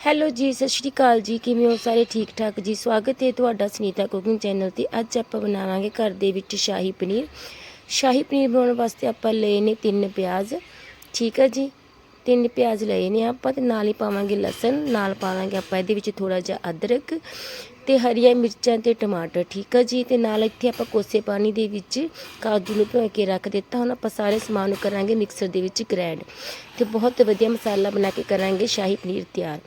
Hello ਜੀ, ਸਤਿ ਸ਼੍ਰੀ ਅਕਾਲ ਜੀ। ਕਿਵੇਂ ਹੋ ਸਾਰੇ? ਠੀਕ ਠਾਕ ਜੀ। ਸਵਾਗਤ ਹੈ ਤੁਹਾਡਾ ਸੁਨੀਤਾ ਕੁਕਿੰਗ ਚੈਨਲ ਤੇ। ਅੱਜ ਆਪਾਂ ਬਣਾਵਾਂਗੇ ਘਰ ਦੇ ਵਿੱਚ ਸ਼ਾਹੀ ਪਨੀਰ। ਸ਼ਾਹੀ ਪਨੀਰ ਬਣਾਉਣ ਵਾਸਤੇ ਆਪਾਂ ਲਏ ਨੇ ਤਿੰਨ ਪਿਆਜ਼। ਠੀਕ ਹੈ ਜੀ? ਤਿੰਨ ਪਿਆਜ਼ ਲਏ ਨੇ ਆਪਾਂ ਤੇ ਨਾਲ ਹੀ ਪਾਵਾਂਗੇ ਲਸਣ, ਨਾਲ ਪਾਵਾਂਗੇ ਆਪਾਂ ਇਹਦੇ ਵਿੱਚ ਥੋੜਾ ਜਿਹਾ ਅਦਰਕ ਤੇ ਹਰੀਆਂ ਮਿਰਚਾਂ ਤੇ ਟਮਾਟਰ, ਠੀਕ ਆ ਜੀ? ਤੇ ਨਾਲ ਇੱਥੇ ਆਪਾਂ ਕੋਸੇ ਪਾਣੀ ਦੇ ਵਿੱਚ ਕਾਜੂ ਨੂੰ ਭਿਓ ਕੇ ਰੱਖ ਦਿੱਤਾ। ਹੁਣ ਆਪਾਂ ਸਾਰੇ ਸਮਾਨ ਨੂੰ ਕਰਾਂਗੇ ਮਿਕਸਰ ਦੇ ਵਿੱਚ ਗ੍ਰੈਂਡ ਤੇ ਬਹੁਤ ਵਧੀਆ ਮਸਾਲਾ ਬਣਾ ਕੇ ਕਰਾਂਗੇ ਸ਼ਾਹੀ ਪਨੀਰ ਤਿਆਰ।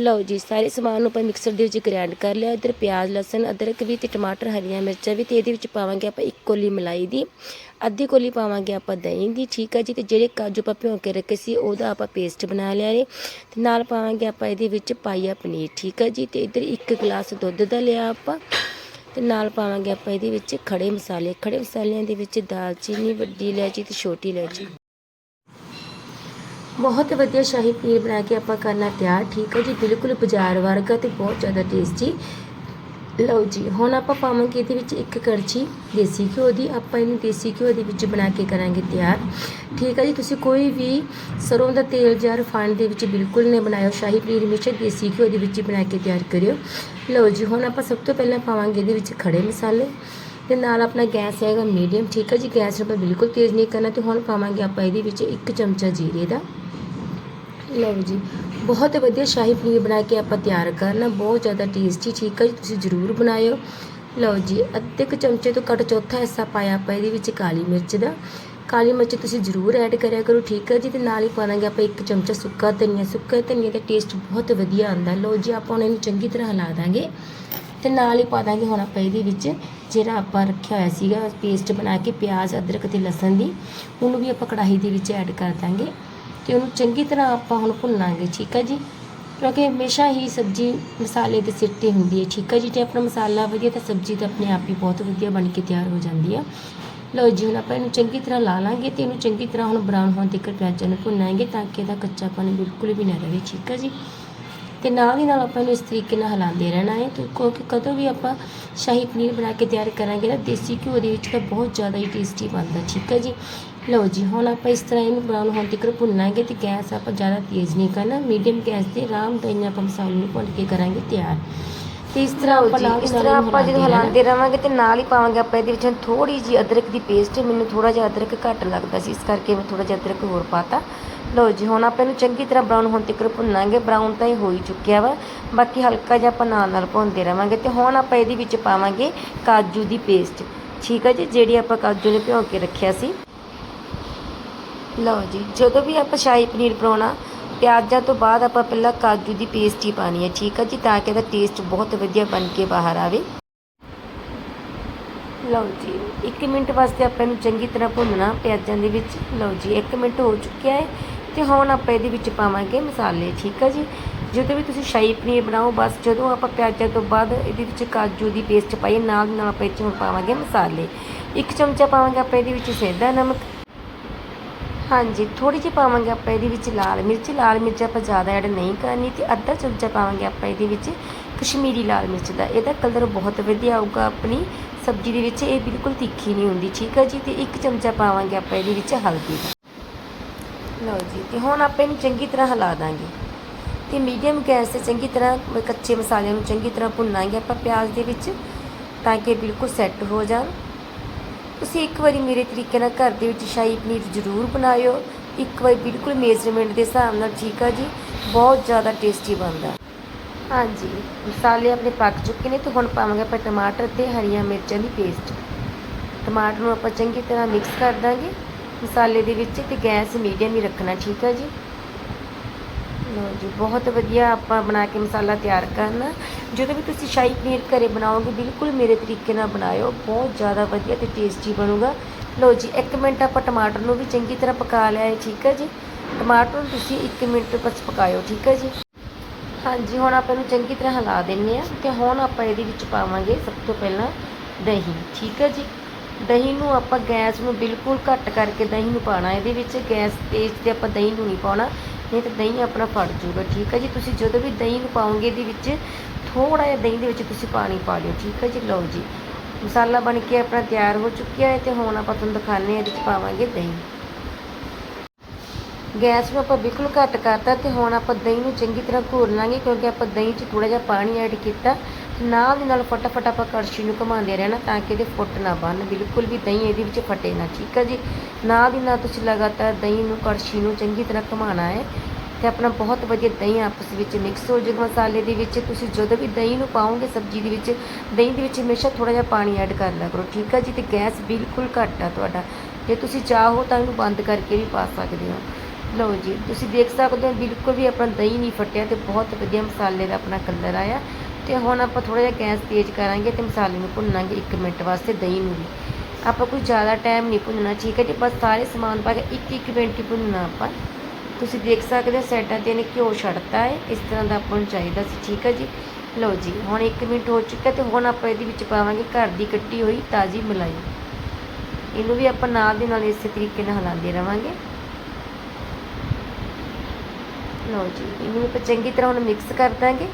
ਲਓ ਜੀ, ਸਾਰੇ ਸਮਾਨ ਨੂੰ ਆਪਾਂ ਮਿਕਸਰ ਦੇ ਵਿੱਚ ਗ੍ਰਾਈਂਡ ਕਰ ਲਿਆ। ਇਧਰ ਪਿਆਜ਼, ਲਸਣ, ਅਦਰਕ ਵੀ ਤੇ ਟਮਾਟਰ, ਹਰੀਆਂ ਮਿਰਚਾਂ ਵੀ ਤੇ ਇਹਦੇ ਵਿੱਚ ਪਾਵਾਂਗੇ ਆਪਾਂ ਇੱਕ ਕੋਲੀ ਮਲਾਈ ਦੀ। ਅੱਧੀ ਕੋਲੀ ਪਾਵਾਂਗੇ ਆਪਾਂ ਦਹੀਂ ਦੀ, ਠੀਕ ਹੈ ਜੀ। ਤੇ ਜਿਹੜੇ ਕਾਜੂ ਆਪਾਂ ਭਿਉਂ ਕੇ ਰੱਖੇ ਸੀ, ਉਹਦਾ ਆਪਾਂ ਪੇਸਟ ਬਣਾ ਲਿਆ ਨੇ ਤੇ ਨਾਲ ਪਾਵਾਂਗੇ ਆਪਾਂ ਇਹਦੇ ਵਿੱਚ ਪਾਈਆ ਪਨੀਰ, ਠੀਕ ਹੈ ਜੀ। ਤੇ ਇਧਰ ਇੱਕ ਗਲਾਸ ਦੁੱਧ ਦਾ ਲਿਆ ਆਪਾਂ। ਤੇ ਨਾਲ ਪਾਵਾਂਗੇ ਆਪਾਂ ਇਹਦੇ ਵਿੱਚ ਖੜੇ ਮਸਾਲੇ। ਖੜੇ ਮਸਾਲਿਆਂ ਦੇ ਵਿੱਚ ਦਾਲਚੀਨੀ ਵੱਡੀ ਇਲਾਇਚੀ ਤੇ ਛੋਟੀ ਇਲਾਇਚੀ ਬਹੁਤ ਵਧੀਆ ਸ਼ਾਹੀ ਪਨੀਰ ਬਣਾ ਕੇ ਆਪਾਂ ਕਰਨਾ ਤਿਆਰ, ਠੀਕ ਹੈ ਜੀ? ਬਿਲਕੁਲ ਬਾਜ਼ਾਰ ਵਰਗਾ ਤੇ ਬਹੁਤ ਜ਼ਿਆਦਾ ਟੇਸਟੀ ਲਓ ਜੀ, ਹੁਣ ਆਪਾਂ ਪਾਵਾਂਗੇ ਇਹਦੇ ਵਿੱਚ ਇੱਕ ਕੜਛੀ, ਦੇਸੀ ਘਿਓ ਦੀ। ਆਪਾਂ ਇਹਨੂੰ ਦੇਸੀ ਘਿਓ ਦੇ ਵਿੱਚ ਬਣਾ ਕੇ ਕਰਾਂਗੇ ਤਿਆਰ। ਠੀਕ ਹੈ ਜੀ, ਤੁਸੀਂ ਕੋਈ ਵੀ ਸਰੋਂ ਦਾ ਤੇਲ ਜਾਂ ਰਿਫਾਈਂਡ ਦੇ ਵਿੱਚ ਬਿਲਕੁਲ ਨਹੀਂ ਬਣਾਇਓ। ਸ਼ਾਹੀ ਪਨੀਰ ਹਮੇਸ਼ਾ ਦੇਸੀ ਘਿਓ ਦੇ ਵਿੱਚ ਹੀ ਬਣਾ ਕੇ ਤਿਆਰ ਕਰਿਓ। ਲਓ ਜੀ, ਹੁਣ ਆਪਾਂ ਸਭ ਤੋਂ ਪਹਿਲਾਂ ਪਾਵਾਂਗੇ ਇਹਦੇ ਵਿੱਚ ਖੜੇ ਮਸਾਲੇ। ਤੇ ਨਾਲ ਆਪਣਾ ਗੈਸ ਹੈਗਾ ਮੀਡੀਅਮ, ਠੀਕ ਹੈ ਜੀ? ਗੈਸ ਨੂੰ ਆਪਾਂ ਬਿਲਕੁਲ ਤੇਜ਼ ਨਹੀਂ ਕਰਨਾ। ਤੇ ਹੁਣ ਪਾਵਾਂਗੇ ਆਪਾਂ ਇਹਦੇ ਵਿੱਚ ਇੱਕ ਚਮਚਾ ਜੀਰੇ ਦਾ। ਲਓ ਜੀ, ਬਹੁਤ ਵਧੀਆ ਸ਼ਾਹੀ ਪਨੀਰ ਬਣਾ ਕੇ ਆਪਾਂ ਤਿਆਰ ਕਰਨਾ, ਬਹੁਤ ਜ਼ਿਆਦਾ ਟੇਸਟੀ ਠੀਕ ਹੈ ਜੀ, ਤੁਸੀਂ ਜ਼ਰੂਰ ਬਣਾਇਓ। ਲਓ ਜੀ, ਅੱਧੇ ਕੁ ਚਮਚੇ ਤੋਂ ਘੱਟ ਚੌਥਾ ਹਿੱਸਾ ਪਾਇਆ ਆਪਾਂ ਇਹਦੇ ਵਿੱਚ ਕਾਲੀ ਮਿਰਚ ਦਾ। ਕਾਲੀ ਮਿਰਚ ਤੁਸੀਂ ਜ਼ਰੂਰ ਐਡ ਕਰਿਆ ਕਰੋ, ਠੀਕ ਹੈ ਜੀ, ਤੇ ਨਾਲ ਹੀ ਪਾਵਾਂਗੇ ਆਪਾਂ ਇੱਕ ਚਮਚਾ ਸੁੱਕਾ ਧਨੀਆ। ਸੁੱਕਾ ਧਨੀਆ ਦਾ ਟੇਸਟ ਬਹੁਤ ਵਧੀਆ ਆਉਂਦਾ। ਲਓ ਜੀ, ਆਪਾਂ ਹੁਣ ਇਹਨੂੰ ਚੰਗੀ ਤਰ੍ਹਾਂ ਹਿਲਾ ਦਾਂਗੇ। ਤੇ ਨਾਲ ਹੀ ਪਾ ਦਾਂਗੇ ਹੁਣ ਆਪਾਂ ਇਹਦੇ ਵਿੱਚ ਜਿਹੜਾ ਆਪਾਂ ਰੱਖਿਆ ਹੋਇਆ ਸੀਗਾ ਪੇਸਟ ਬਣਾ ਕੇ ਪਿਆਜ਼, ਅਦਰਕ ਤੇ ਲਸਣ ਦੀ, ਉਹਨੂੰ ਵੀ ਆਪਾਂ ਕੜਾਹੀ ਦੇ ਵਿੱਚ ਐਡ ਕਰ ਦਾਂਗੇ। ਤੇ ਉਹਨੂੰ ਚੰਗੀ ਤਰ੍ਹਾਂ ਆਪਾਂ ਹੁਣ ਭੁੰਨਾਂਗੇ, ਠੀਕ ਹੈ ਜੀ? ਕਿਉਂਕਿ ਹਮੇਸ਼ਾ ਹੀ ਸਬਜ਼ੀ ਮਸਾਲੇ ਦੇ ਸਿਰ ਤੇ ਹੁੰਦੀ ਹੈ, ਠੀਕ ਹੈ ਜੀ? ਜੇ ਆਪਣਾ ਮਸਾਲਾ ਵਧੀਆ ਤਾਂ ਸਬਜ਼ੀ ਤਾਂ ਆਪਣੇ ਆਪ ਹੀ ਬਹੁਤ ਵਧੀਆ ਬਣ ਕੇ ਤਿਆਰ ਹੋ ਜਾਂਦੀ ਆ। ਲਓ ਜੀ, ਹੁਣ ਆਪਾਂ ਇਹਨੂੰ ਚੰਗੀ ਤਰ੍ਹਾਂ ਲਾ ਲਾਂਗੇ ਤੇ ਇਹਨੂੰ ਚੰਗੀ ਤਰ੍ਹਾਂ ਹੁਣ ਬਰਾਊਨ ਹੋਣ ਤੱਕ ਪਿਆਜ਼ਾਂ ਨੂੰ ਭੁੰਨਾਂਗੇ ਤਾਂ ਕਿ ਇਹਦਾ ਕੱਚਾਪਨ ਬਿਲਕੁਲ ਵੀ ਨਾ ਰਹੇ ਠੀਕ ਹੈ ਜੀ? ਤੇ ਨਾਲ ਹੀ ਨਾਲ ਆਪਾਂ ਇਹਨੂੰ ਇਸ ਤਰੀਕੇ ਨਾਲ ਹਿਲਾਉਂਦੇ ਰਹਿਣਾ ਹੈ ਤੇ ਕਿਉਂਕਿ ਕਦੋਂ ਵੀ ਆਪਾਂ ਸ਼ਾਹੀ ਪਨੀਰ ਬਣਾ ਕੇ ਤਿਆਰ ਕਰਾਂਗੇ ਨਾ, ਦੇਸੀ ਘਿਓ ਦੇ ਵਿੱਚ ਤਾਂ ਬਹੁਤ ਜ਼ਿਆਦਾ ਹੀ ਟੇਸਟੀ ਬਣਦਾ, ਠੀਕ ਹੈ ਜੀ? ਲਓ ਜੀ ਹੁਣ ਆਪਾਂ ਇਸ ਤਰ੍ਹਾਂ ਇਹਨੂੰ ਬਰਾਊਨ ਹੋਣ ਤੱਕ ਭੁੰਨਾਂਗੇ ਤੇ ਗੈਸ ਆਪਾਂ ਜ਼ਿਆਦਾ ਤੇਜ਼ ਨਹੀਂ ਕਰਨਾ ਮੀਡੀਅਮ ਗੈਸ ਤੇ ਆਰਾਮ ਨਾਲ ਆਪਾਂ ਮਸਾਲੇ ਨੂੰ ਭੁੰਨ ਕੇ ਕਰਾਂਗੇ ਤਿਆਰ। ਤੇ ਇਸ ਤਰ੍ਹਾਂ ਆਪਾਂ ਇਸ ਤਰ੍ਹਾਂ ਆਪਾਂ ਜਦੋਂ ਹਿਲਾਉਂਦੇ ਰਵਾਂਗੇ ਤੇ ਨਾਲ ਹੀ ਪਾਵਾਂਗੇ ਆਪਾਂ ਇਹਦੇ ਵਿੱਚ ਥੋੜੀ ਜੀ ਅਦਰਕ ਦੀ ਪੇਸਟ ਮੈਨੂੰ ਥੋੜਾ ਜਿਹਾ ਅਦਰਕ ਘੱਟ ਲੱਗਦਾ ਸੀ ਇਸ ਕਰਕੇ ਮੈਂ ਥੋੜਾ ਜਿਹਾ ਅਦਰਕ ਹੋਰ ਪਾਤਾ। ਲਓ ਜੀ ਹੁਣ ਆਪਾਂ ਇਹਨੂੰ ਚੰਗੀ ਤਰ੍ਹਾਂ ਬਰਾਊਨ ਹੋਣ ਤੱਕ ਭੁੰਨਾਂਗੇ ਬਰਾਊਨ ਤਾਂ ਇਹ ਹੋ ਹੀ ਚੁੱਕਿਆ ਵਾ ਬਾਕੀ ਹਲਕਾ ਜਿਹਾ ਆਪਾਂ ਨਾਲ ਨਾਲ ਭੁੰਨਦੇ ਰਵਾਂਗੇ ਤੇ ਹੁਣ ਆਪਾਂ ਇਹਦੇ ਵਿੱਚ ਪਾਵਾਂਗੇ ਕਾਜੂ ਦੀ ਪੇਸਟ ਠੀਕ ਹੈ ਜੀ ਜਿਹੜੀ ਆਪਾਂ ਕਾਜੂ ਨੇ ਭਿਓ ਕੇ ਰੱਖਿਆ ਸੀ। ਲਓ ਜੀ, ਜਦੋਂ ਵੀ ਆਪਾਂ ਸ਼ਾਹੀ ਪਨੀਰ ਬਣਾਉਣਾ, ਪਿਆਜ਼ਾਂ ਤੋਂ ਬਾਅਦ ਆਪਾਂ ਪਹਿਲਾਂ ਕਾਜੂ ਦੀ ਪੇਸਟ ਹੀ ਪਾਣੀ ਹੈ, ਠੀਕ ਹੈ ਜੀ, ਤਾਂ ਕਿ ਇਹਦਾ ਟੇਸਟ ਬਹੁਤ ਵਧੀਆ ਬਣ ਕੇ ਬਾਹਰ ਆਵੇ। ਲਓ ਜੀ 1 ਮਿੰਟ ਵਾਸਤੇ ਆਪਾਂ ਇਹਨੂੰ ਚੰਗੀ ਤਰ੍ਹਾਂ ਭੁੰਨਣਾ ਪਿਆਜ਼ਾਂ ਦੇ ਵਿੱਚ। ਲਓ ਜੀ 1 ਮਿੰਟ ਹੋ ਚੁੱਕਿਆ ਹੈ ਤੇ ਹੁਣ ਆਪਾਂ ਇਹਦੇ ਵਿੱਚ ਪਾਵਾਂਗੇ ਮਸਾਲੇ, ਠੀਕ ਹੈ ਜੀ। ਜਦੋਂ ਵੀ ਤੁਸੀਂ ਸ਼ਾਹੀ ਪਨੀਰ ਬਣਾਓ, ਬਸ ਜਦੋਂ ਆਪਾਂ ਪਿਆਜ਼ਾਂ ਤੋਂ ਬਾਅਦ ਇਹਦੇ ਵਿੱਚ ਕਾਜੂ ਦੀ ਪੇਸਟ ਪਾਈ ਨਾਲ ਨਾਲ ਆਪਾਂ ਇਹ 'ਚ ਹੁਣ ਪਾਵਾਂਗੇ ਮਸਾਲੇ। ਇੱਕ ਚਮਚਾ ਪਾਵਾਂਗੇ ਆਪਾਂ ਇਹਦੇ ਵਿੱਚ ਸੇਂਦਾ ਨਮਕ ਹਾਂਜੀ ਥੋੜੀ ਜਿਹੀ ਪਾਵਾਂਗੇ ਆਪਾਂ ਇਹਦੇ ਵਿੱਚ ਲਾਲ ਮਿਰਚ। ਲਾਲ ਮਿਰਚ ਆਪਾਂ ਜ਼ਿਆਦਾ ਐਡ ਨਹੀਂ ਕਰਨੀ ਤੇ ਅੱਧਾ ਚਮਚਾ ਪਾਵਾਂਗੇ ਆਪਾਂ ਇਹਦੇ ਵਿੱਚ ਕਸ਼ਮੀਰੀ ਲਾਲ ਮਿਰਚ ਦਾ। ਇਹਦਾ ਕਲਰ ਬਹੁਤ ਵਧੀਆ ਆਊਗਾ ਆਪਣੀ ਸਬਜ਼ੀ ਦੇ ਵਿੱਚ, ਇਹ ਬਿਲਕੁਲ ਤਿੱਖੀ ਨਹੀਂ ਹੁੰਦੀ, ਠੀਕ ਹੈ ਜੀ? ਤੇ ਇੱਕ ਚਮਚਾ ਪਾਵਾਂਗੇ ਆਪਾਂ ਇਹਦੇ ਵਿੱਚ ਹਲਦੀ ਦਾ। ਲਓ ਜੀ, ਤੇ ਹੁਣ ਆਪਾਂ ਇਹਨੂੰ ਚੰਗੀ ਤਰ੍ਹਾਂ ਹਿਲਾ ਦਾਂਗੇ। ਤੇ ਮੀਡੀਅਮ ਗੈਸ ਤੇ ਚੰਗੀ ਤਰ੍ਹਾਂ ਕੱਚੇ ਮਸਾਲਿਆਂ ਨੂੰ ਚੰਗੀ ਤਰ੍ਹਾਂ ਭੁੰਨਾਂਗੇ ਆਪਾਂ ਪਿਆਜ਼ ਦੇ ਵਿੱਚ, ਤਾਂ ਕਿ ਬਿਲਕੁਲ ਸੈੱਟ ਹੋ ਜਾਣ। ਤੁਸੀਂ ਇੱਕ ਵਾਰੀ ਮੇਰੇ ਤਰੀਕੇ ਨਾਲ ਘਰ ਦੇ ਵਿੱਚ ਸ਼ਾਹੀ ਪਨੀਰ ਜ਼ਰੂਰ ਬਣਾਇਓ। ਇੱਕ ਵਾਰੀ ਬਿਲਕੁਲ ਮੇਜ਼ਰਮੈਂਟ ਦੇ ਹਿਸਾਬ ਨਾਲ, ਠੀਕ ਆ ਜੀ? ਬਹੁਤ ਜ਼ਿਆਦਾ ਟੇਸਟੀ ਬਣਦਾ। ਹਾਂਜੀ, ਮਸਾਲੇ ਆਪਣੇ ਪੱਕ ਚੁੱਕੇ ਨੇ ਤੇ ਹੁਣ ਪਾਵਾਂਗੇ ਆਪਾਂ ਟਮਾਟਰ ਤੇ ਹਰੀਆਂ ਮਿਰਚਾਂ ਦੀ ਪੇਸਟ। ਟਮਾਟਰ ਨੂੰ ਆਪਾਂ ਚੰਗੀ ਤਰ੍ਹਾਂ ਮਿਕਸ ਕਰ ਦਾਂਗੇ। ਮਸਾਲੇ ਦੇ ਵਿੱਚ ਤੇ ਗੈਸ ਮੀਡੀਅਮ ਹੀ ਰੱਖਣਾ, ਠੀਕ ਆ ਜੀ? ਲਓ ਜੀ, ਬਹੁਤ ਵਧੀਆ ਆਪਾਂ ਬਣਾ ਕੇ ਮਸਾਲਾ ਤਿਆਰ ਕਰਨਾ। ਜਦੋਂ ਵੀ ਤੁਸੀਂ ਸ਼ਾਹੀ ਪਨੀਰ ਘਰੇ ਬਣਾਓਗੇ, ਬਿਲਕੁਲ ਮੇਰੇ ਤਰੀਕੇ ਨਾਲ ਬਣਾਇਓ, ਬਹੁਤ ਜ਼ਿਆਦਾ ਵਧੀਆ ਤੇ ਟੇਸਟੀ ਬਣੂਗਾ। ਲਓ ਜੀ 1 ਮਿੰਟ ਆਪਾਂ ਟਮਾਟਰ ਨੂੰ ਵੀ ਚੰਗੀ ਤਰ੍ਹਾਂ ਪਕਾ ਲਿਆ ਹੈ, ਠੀਕ ਹੈ ਜੀ? ਟਮਾਟਰ ਨੂੰ ਤੁਸੀਂ 1 ਮਿੰਟ ਬਸ ਪਕਾਇਓ, ਠੀਕ ਹੈ ਜੀ? ਹਾਂਜੀ, ਹੁਣ ਆਪਾਂ ਇਹਨੂੰ ਚੰਗੀ ਤਰ੍ਹਾਂ ਹਿਲਾ ਦਿੰਨੇ ਆ ਤੇ ਹੁਣ ਆਪਾਂ ਇਹਦੇ ਵਿੱਚ ਪਾਵਾਂਗੇ ਸਭ ਤੋਂ ਪਹਿਲਾਂ ਦਹੀਂ, ਠੀਕ ਹੈ ਜੀ? ਦਹੀਂ ਨੂੰ ਆਪਾਂ ਗੈਸ ਨੂੰ ਬਿਲਕੁਲ ਘੱਟ ਕਰਕੇ ਦਹੀਂ ਨੂੰ ਪਾਣਾ ਇਹਦੇ ਵਿੱਚ ਗੈਸ ਤੇਜ਼ ਤੇ ਆਪਾਂ ਦਹੀਂ ਨੂੰ ਨਹੀਂ ਪਾਉਣਾ। ਨਹੀਂ ਤਾਂ ਦਹੀਂ ਆਪਣਾ ਫੜ ਜੂਗਾ, ਠੀਕ ਹੈ ਜੀ? ਤੁਸੀਂ ਜਦੋਂ ਵੀ ਦਹੀਂ ਨੂੰ ਪਾਓਗੇ ਇਹਦੇ ਵਿੱਚ ਥੋੜਾ ਜਿਹਾ ਦਹੀਂ ਦੇ ਵਿੱਚ ਤੁਸੀਂ ਪਾਣੀ ਪਾ ਲਿਓ, ਠੀਕ ਹੈ ਜੀ? ਲਓ ਜੀ। ਮਸਾਲਾ ਬਣ ਕੇ ਆਪਣਾ ਤਿਆਰ ਹੋ ਚੁੱਕਿਆ ਹੈ ਤੇ ਹੁਣ ਆਪਾਂ ਤੁਹਾਨੂੰ ਦਿਖਾਣੇ ਆ ਇਹਦੇ ਵਿੱਚ ਪਾਵਾਂਗੇ ਦਹੀਂ। ਗੈਸ ਨੂੰ ਆਪਾਂ ਬਿਲਕੁਲ ਘੱਟ ਕਰਤਾ ਤੇ ਹੁਣ ਆਪਾਂ ਦਹੀਂ ਨੂੰ ਚੰਗੀ ਤਰ੍ਹਾਂ ਘੋਲ ਲਾਂਗੇ ਕਿਉਂਕਿ ਆਪਾਂ ਦਹੀਂ 'ਚ ਥੋੜਾ ਜਿਹਾ ਪਾਣੀ ਐਡ ਕੀਤਾ। ਨਾਲ ਦੀ ਨਾਲ ਫਟਾਫਟ ਆਪਾਂ ਕੜਛੀ ਨੂੰ ਘੁਮਾਉਂਦੇ ਰਹਿਣਾ ਤਾਂ ਕਿ ਇਹਦੇ ਫੁੱਟ ਨਾ ਬਣ ਬਿਲਕੁਲ ਵੀ ਦਹੀਂ ਇਹਦੇ ਵਿੱਚ ਫਟੇ ਨਾ, ਠੀਕ ਹੈ ਜੀ? ਨਾਲ ਦੀ ਨਾਲ ਤੁਸੀਂ ਲਗਾਤਾਰ ਦਹੀਂ ਨੂੰ ਕੜਛੀ ਨੂੰ ਚੰਗੀ ਤਰ੍ਹਾਂ ਘੁਮਾਉਣਾ ਹੈ ਤੇ ਆਪਣਾ ਬਹੁਤ ਵਧੀਆ ਦਹੀਂ ਆਪਸ ਵਿੱਚ ਮਿਕਸ ਹੋ ਜਾਏਗਾ ਮਸਾਲੇ ਦੇ ਵਿੱਚ। ਤੁਸੀਂ ਜਦੋਂ ਵੀ ਦਹੀਂ ਨੂੰ ਪਾਓਗੇ, ਸਬਜ਼ੀ ਦੇ ਵਿੱਚ, ਦਹੀਂ ਦੇ ਵਿੱਚ ਹਮੇਸ਼ਾ ਥੋੜਾ ਜਿਹਾ ਪਾਣੀ ਐਡ ਕਰ ਲਿਆ ਕਰੋ, ਠੀਕ ਹੈ ਜੀ? ਤੇ ਗੈਸ ਬਿਲਕੁਲ ਘੱਟ ਆ ਤੁਹਾਡਾ। ਜੇ ਤੁਸੀਂ ਚਾਹੋ ਤਾਂ ਇਹਨੂੰ ਬੰਦ ਕਰਕੇ ਵੀ ਪਾ ਸਕਦੇ ਹੋ। ਲਓ ਜੀ, ਤੁਸੀਂ ਦੇਖ ਸਕਦੇ ਹੋ ਬਿਲਕੁਲ ਵੀ ਆਪਣਾ ਦਹੀਂ ਨਹੀਂ ਫਟਿਆ ਤੇ ਬਹੁਤ ਵਧੀਆ ਮਸਾਲੇ ਦਾ ਆਪਣਾ ਕਲਰ ਆਇਆ। ਤੇ ਹੁਣ ਆਪਾਂ ਥੋੜਾ ਜਿਹਾ ਗੈਸ ਤੇਜ਼ ਕਰਾਂਗੇ ਤੇ ਮਸਾਲੇ ਨੂੰ ਭੁੰਨਾਂਗੇ 1 ਮਿੰਟ ਵਾਸਤੇ ਦਹੀਂ ਨੂੰ ਵੀ। ਆਪਾਂ ਕੋਈ ਜ਼ਿਆਦਾ ਟਾਈਮ ਨਹੀਂ ਭੁੰਨਣਾ, ਠੀਕ ਹੈ ਜੀ? ਬਸ ਸਾਰੇ ਸਮਾਨ ਪਾ ਕੇ 1-1 ਮਿੰਟ ਹੀ ਭੁੰਨਣਾ ਆਪਾਂ। ਤੁਸੀਂ ਦੇਖ ਸਕਦੇ ਹੋ ਸੈਟਾਂ ਤੇ ਇਹਨੇ ਘਿਓ ਛੱਡਤਾ ਹੈ, ਇਸ ਤਰ੍ਹਾਂ ਦਾ ਆਪਾਂ ਨੂੰ ਚਾਹੀਦਾ ਸੀ, ਠੀਕ ਹੈ ਜੀ? ਲਓ ਜੀ, ਹੁਣ 1 ਮਿੰਟ ਹੋ ਚੁੱਕਾ ਤੇ ਹੁਣ ਆਪਾਂ ਇਹਦੇ ਵਿੱਚ ਪਾਵਾਂਗੇ ਘਰ ਦੀ ਕੱਟੀ ਹੋਈ ਤਾਜ਼ੀ ਮਲਾਈ। ਇਹਨੂੰ ਵੀ ਆਪਾਂ ਨਾਲ ਦੇ ਨਾਲ ਇਸੇ ਤਰੀਕੇ ਨਾਲ ਹਿਲਾਉਂਦੇ ਰਵਾਂਗੇ। ਲਓ ਜੀ, ਇਹਨੂੰ ਆਪਾਂ ਚੰਗੀ ਤਰ੍ਹਾਂ ਹੁਣ ਮਿਕਸ ਕਰ ਦਾਂਗੇ।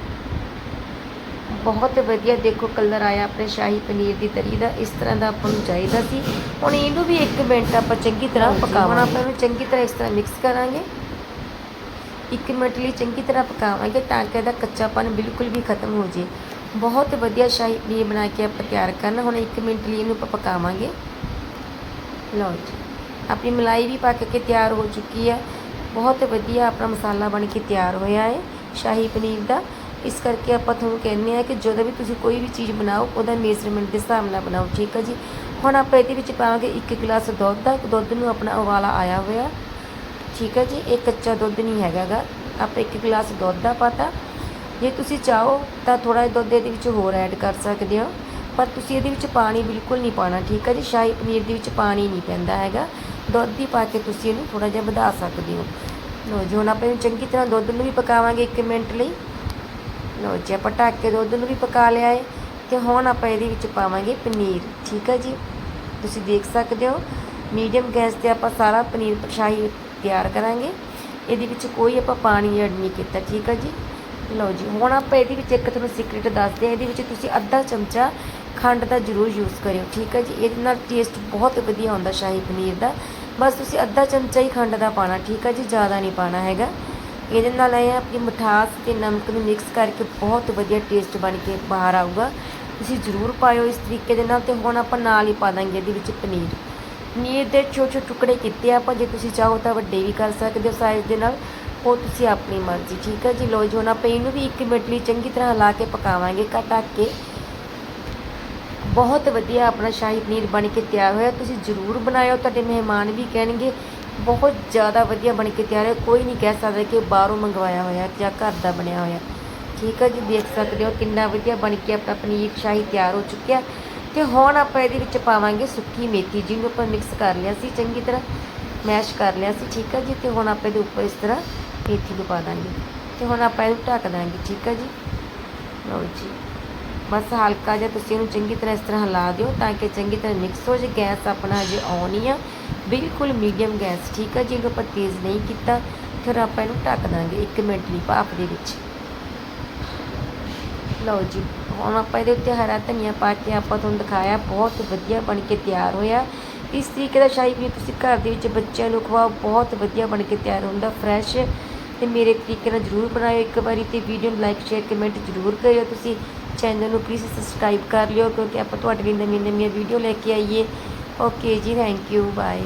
ਬਹੁਤ ਵਧੀਆ ਦੇਖੋ ਕਲਰ ਆਇਆ ਆਪਣੇ ਸ਼ਾਹੀ ਪਨੀਰ ਦੀ ਤਰੀ ਦਾ ਇਸ ਤਰ੍ਹਾਂ ਦਾ ਆਪਾਂ ਨੂੰ ਚਾਹੀਦਾ ਸੀ। ਹੁਣ ਇਹਨੂੰ ਵੀ 1 ਮਿੰਟ ਆਪਾਂ ਚੰਗੀ ਤਰ੍ਹਾਂ ਪਕਾਵਾਂਗੇ। ਆਪਾਂ ਇਹਨੂੰ ਚੰਗੀ ਤਰ੍ਹਾਂ ਇਸ ਤਰ੍ਹਾਂ ਮਿਕਸ ਕਰਾਂਗੇ। 1 ਮਿੰਟ ਲਈ ਚੰਗੀ ਤਰ੍ਹਾਂ ਪਕਾਵਾਂਗੇ ਤਾਂ ਕਿ ਇਹਦਾ ਕੱਚਾਪਨ ਬਿਲਕੁਲ ਵੀ ਖਤਮ ਹੋ ਜੇ ਬਹੁਤ ਵਧੀਆ ਸ਼ਾਹੀ ਪਨੀਰ ਬਣਾ ਕੇ ਆਪਾਂ ਤਿਆਰ ਕਰਨਾ। ਹੁਣ 1 ਮਿੰਟ ਲਈ ਇਹਨੂੰ ਆਪਾਂ ਪਕਾਵਾਂਗੇ। ਲਓ ਜੀ ਆਪਣੀ ਮਲਾਈ ਵੀ ਪੱਕ ਕੇ ਤਿਆਰ ਹੋ ਚੁੱਕੀ ਹੈ। ਬਹੁਤ ਵਧੀਆ ਆਪਣਾ ਮਸਾਲਾ ਬਣ ਕੇ ਤਿਆਰ ਹੋਇਆ ਹੈ ਸ਼ਾਹੀ ਪਨੀਰ ਦਾ। ਇਸ ਕਰਕੇ ਆਪਾਂ ਤੁਹਾਨੂੰ ਕਹਿੰਦੇ ਆ ਕਿ ਜਦੋਂ ਵੀ ਤੁਸੀਂ ਕੋਈ ਵੀ ਚੀਜ਼ ਬਣਾਓ, ਉਹਦਾ ਮੇਜ਼ਰਮੈਂਟ ਦੇ ਹਿਸਾਬ ਨਾਲ ਬਣਾਓ, ਠੀਕ ਹੈ ਜੀ? ਹੁਣ ਆਪਾਂ ਇਹਦੇ ਵਿੱਚ ਪਾਵਾਂਗੇ 1 ਗਲਾਸ ਦੁੱਧ ਦਾ, ਦੁੱਧ ਨੂੰ ਆਪਣਾ ਉਬਾਲਾ ਆਇਆ ਹੋਇਆ, ਠੀਕ ਹੈ ਜੀ? ਇਹ ਕੱਚਾ ਦੁੱਧ ਨਹੀਂ ਹੈਗਾਗਾ। ਆਪਾਂ 1 ਗਲਾਸ ਦੁੱਧ ਦਾ ਪਾਤਾ। ਜੇ ਤੁਸੀਂ ਚਾਹੋ ਤਾਂ ਥੋੜਾ ਜਿਹਾ ਦੁੱਧ ਇਹਦੇ ਵਿੱਚ ਹੋਰ ਐਡ ਕਰ ਸਕਦੇ ਹੋ। ਪਰ ਤੁਸੀਂ ਇਹਦੇ ਵਿੱਚ ਪਾਣੀ ਬਿਲਕੁਲ ਨਹੀਂ ਪਾਣਾ ਠੀਕ ਹੈ ਜੀ? ਸ਼ਾਹੀ ਪਨੀਰ ਦੇ ਵਿੱਚ ਪਾਣੀ ਨਹੀਂ ਪੈਂਦਾ ਹੈਗਾ। ਦੁੱਧ ਹੀ ਪਾ ਕੇ ਤੁਸੀਂ ਇਹਨੂੰ ਥੋੜਾ ਜਿਹਾ ਵਧਾ ਸਕਦੇ ਹੋ। ਲੋ ਜੀ, ਹੁਣ ਆਪਾਂ ਇਹਨੂੰ ਚੰਗੀ ਤਰ੍ਹਾਂ ਦੁੱਧ ਨੂੰ ਵੀ ਪਕਾਵਾਂਗੇ 1 ਮਿੰਟ ਲਈ। ਲੋ ਜੀ ਆਪਾਂ ਢੱਕ ਕੇ ਦੁੱਧ ਨੂੰ ਵੀ ਪਕਾ ਲਿਆ ਹੈ ਤੇ ਹੁਣ ਆਪਾਂ ਇਹਦੇ ਵਿੱਚ ਪਾਵਾਂਗੇ ਪਨੀਰ, ਠੀਕ ਹੈ ਜੀ? ਤੁਸੀਂ ਦੇਖ ਸਕਦੇ ਹੋ, ਮੀਡੀਅਮ ਗੈਸ ਤੇ ਆਪਾਂ ਸਾਰਾ ਪਨੀਰ ਸ਼ਾਹੀ ਤਿਆਰ ਕਰਾਂਗੇ। ਇਹਦੇ ਵਿੱਚ ਕੋਈ ਆਪਾਂ ਪਾਣੀ ਐਡ ਨਹੀਂ ਕੀਤਾ, ਠੀਕ ਹੈ ਜੀ? ਲਓ ਜੀ, ਹੁਣ ਆਪਾਂ ਇਹਦੇ ਵਿੱਚ ਇੱਕ ਤੁਹਾਨੂੰ ਸੀਕ੍ਰੀਟ ਦੱਸਦੇ ਹਾਂ, ਇਹਦੇ ਵਿੱਚ ਤੁਸੀਂ ਅੱਧਾ ਚਮਚਾ ਖੰਡ ਦਾ ਜ਼ਰੂਰ ਯੂਜ਼ ਕਰਿਓ, ਠੀਕ ਹੈ ਜੀ? ਇਹਦੇ ਨਾਲ ਟੇਸਟ ਬਹੁਤ ਵਧੀਆ ਹੁੰਦਾ ਸ਼ਾਹੀ ਪਨੀਰ ਦਾ। ਬਸ ਤੁਸੀਂ ਅੱਧਾ ਚਮਚਾ ਹੀ ਖੰਡ ਦਾ ਪਾਣਾ ਠੀਕ ਹੈ ਜੀ? ਜ਼ਿਆਦਾ ਨਹੀਂ ਪਾਣਾ ਹੈਗਾ। ਇਹਦੇ ਨਾਲ ਇਹ ਆਪਣੀ ਮਿਠਾਸ ਤੇ ਨਮਕ ਨੂੰ ਮਿਕਸ ਕਰਕੇ ਬਹੁਤ ਵਧੀਆ ਟੇਸਟ ਬਣ ਕੇ ਬਾਹਰ ਆਊਗਾ। ਤੁਸੀਂ ਜ਼ਰੂਰ ਪਾਇਓ ਇਸ ਤਰੀਕੇ ਦੇ ਨਾਲ ਤੇ ਹੁਣ ਆਪਾਂ ਨਾਲ ਹੀ ਪਾ ਦਾਂਗੇ ਇਹਦੇ ਵਿੱਚ ਪਨੀਰ। ਪਨੀਰ ਦੇ ਛੋਟੇ ਛੋਟੇ ਟੁਕੜੇ ਕੀਤੇ ਆਪਾਂ, ਜੇ ਤੁਸੀਂ ਚਾਹੋ ਤਾਂ ਵੱਡੇ ਵੀ ਕਰ ਸਕਦੇ ਹੋ ਸਾਈਜ਼ ਦੇ ਨਾਲ। ਉਹ ਤੁਸੀਂ ਆਪਣੀ ਮਰਜ਼ੀ, ਠੀਕ ਹੈ ਜੀ? ਲੋ ਜੀ, ਹੁਣ ਆਪਾਂ ਇਹਨੂੰ ਵੀ 1 ਮਿੰਟ ਲਈ ਚੰਗੀ ਤਰ੍ਹਾਂ ਹਿਲਾ ਕੇ ਪਕਾਵਾਂਗੇ, ਘਟਾ ਕੇ। ਬਹੁਤ ਵਧੀਆ ਆਪਣਾ ਸ਼ਾਹੀ ਪਨੀਰ ਬਣ ਕੇ ਤਿਆਰ ਹੋਇਆ। ਤੁਸੀਂ ਜ਼ਰੂਰ ਬਣਾਇਓ, ਤੁਹਾਡੇ ਮਹਿਮਾਨ ਵੀ ਕਹਿਣਗੇ ਬਹੁਤ ਜ਼ਿਆਦਾ ਵਧੀਆ ਬਣ ਕੇ ਤਿਆਰ ਹੈ। ਕੋਈ ਨਹੀਂ ਕਹਿ ਸਕਦਾ ਕਿ ਬਾਹਰੋਂ ਮੰਗਵਾਇਆ ਹੋਇਆ ਜਾਂ ਘਰ ਦਾ ਬਣਿਆ ਹੋਇਆ ਠੀਕ ਹੈ ਜੀ, ਦੇਖ ਸਕਦੇ ਹੋ ਕਿੰਨਾ ਵਧੀਆ ਬਣ ਕੇ ਆਪਣਾ ਪਨੀਰ ਸ਼ਾਹੀ ਤਿਆਰ ਹੋ ਚੁੱਕਿਆ ਤੇ ਹੁਣ ਆਪਾਂ ਇਹਦੇ ਵਿੱਚ ਪਾਵਾਂਗੇ ਸੁੱਕੀ ਮੇਥੀ, ਜਿਹਨੂੰ ਆਪਾਂ ਮਿਕਸ ਕਰ ਲਿਆ ਸੀ, ਚੰਗੀ ਤਰ੍ਹਾਂ ਮੈਸ਼ ਕਰ ਲਿਆ ਸੀ, ਠੀਕ ਹੈ ਜੀ। ਤੇ ਹੁਣ ਆਪਾਂ ਇਹਦੇ ਉੱਪਰ ਇਸ ਤਰ੍ਹਾਂ ਮੇਥੀ ਨੂੰ ਪਾ ਦਾਂਗੇ। ਤੇ ਹੁਣ ਆਪਾਂ ਇਹਨੂੰ ਢੱਕ ਦਾਂਗੇ, ਠੀਕ ਹੈ ਜੀ। ਲਓ ਜੀ। ਬਸ ਹਲਕਾ ਜਿਹਾ ਤੁਸੀਂ ਇਹਨੂੰ ਚੰਗੀ ਤਰ੍ਹਾਂ ਇਸ ਤਰ੍ਹਾਂ ਹਿਲਾ ਦਿਓ ਤਾਂ ਕਿ ਚੰਗੀ ਤਰ੍ਹਾਂ ਮਿਕਸ ਹੋ ਜੇ ਗੈਸ ਆਪਣਾ ਅਜੇ ਔਨ ਹੀ ਆ। ਬਿਲਕੁਲ ਮੀਡੀਅਮ ਗੈਸ, ਠੀਕ ਹੈ ਜੇ ਆਪਾਂ ਤੇਜ਼ ਨਹੀਂ ਕੀਤਾ, ਫਿਰ ਆਪਾਂ ਇਹਨੂੰ ਢੱਕ ਦਾਂਗੇ 1 ਮਿੰਟ ਲਈ ਭਾਫ ਦੇ ਵਿੱਚ। ਲਓ ਜੀ, ਹੁਣ ਆਪਾਂ ਇਹਦੇ ਉੱਤੇ ਹਰਾ ਧਨੀਆ ਪਾ ਕੇ ਆਪਾਂ ਤੁਹਾਨੂੰ ਦਿਖਾਇਆ, ਬਹੁਤ ਵਧੀਆ ਬਣ ਕੇ ਤਿਆਰ ਹੋਇਆ। ਇਸ ਤਰੀਕੇ ਦਾ ਸ਼ਾਹੀ ਪਨੀਰ ਤੁਸੀਂ ਘਰ ਦੇ ਵਿੱਚ ਬੱਚਿਆਂ ਨੂੰ ਖਵਾਓ, ਬਹੁਤ ਵਧੀਆ ਬਣ ਕੇ ਤਿਆਰ ਹੁੰਦਾ ਫਰੈਸ਼ ਤੇ ਮੇਰੇ ਤਰੀਕੇ ਨਾਲ ਜ਼ਰੂਰ ਬਣਾਇਓ ਇੱਕ ਵਾਰੀ ਤੇ ਵੀਡੀਓ ਨੂੰ ਲਾਈਕ ਸ਼ੇਅਰ ਕਮੈਂਟ ਜ਼ਰੂਰ ਕਰਿਓ ਤੁਸੀਂ। ਚੈਨਲ ਨੂੰ ਪਲੀਜ਼ ਸਬਸਕ੍ਰਾਈਬ ਕਰ ਲਿਓ, ਕਿਉਂਕਿ ਆਪਾਂ ਤੁਹਾਡੇ ਲਈ ਨਵੀਆਂ ਨਵੀਆਂ ਵੀਡੀਓ ਲੈ ਕੇ ਆਈਏ। ਓਕੇ ਜੀ ਥੈਂਕ ਯੂ ਬਾਏ